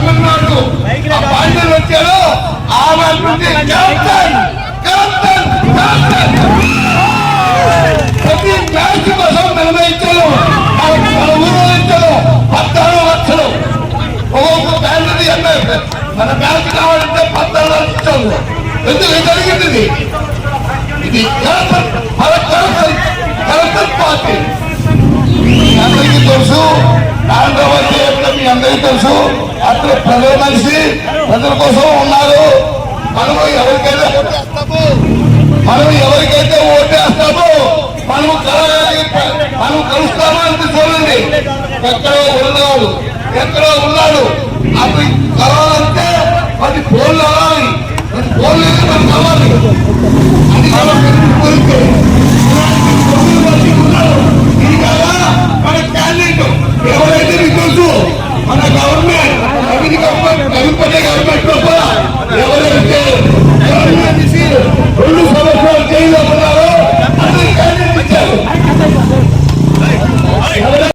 తమిళనాడు పాండ్యలు వచ్చారు. ఆమె క్యాప్టెన్ క్యాప్టెన్ క్యాప్టెన్ ప్రతి మ్యాచ్ కోసం నలభై ఇచ్చారు. మన ఊళ్ళో ఇచ్చారు. పద్నాలుగు మన బ్యాంక్ కావాలంటే పద్నాలుగు లక్షలు ఎందుకు? ఇది క్యాప్టెన్ మన క్యాప్టెన్ క్యాప్టెన్ పార్టీ. అందరికీ తెలుసు. నాన్న వచ్చే మీ అందరికీ తెలుసు. అక్కడ ప్రజల మనిషి ప్రజల కోసం ఉన్నారు. మనము ఎవరికైతే ఓటేస్తామో మనం ఎవరికైతే ఓటేస్తామో మనము కలగాలి మనం కలుస్తామా అంటే చూడండి. ఎక్కడో ఉన్నాడు ఎక్కడో ఉన్నాడు. అప్పుడు కలవాలంటే పది ఫోన్లు అవ్వాలి పది ఫోన్లు మనకు కావాలి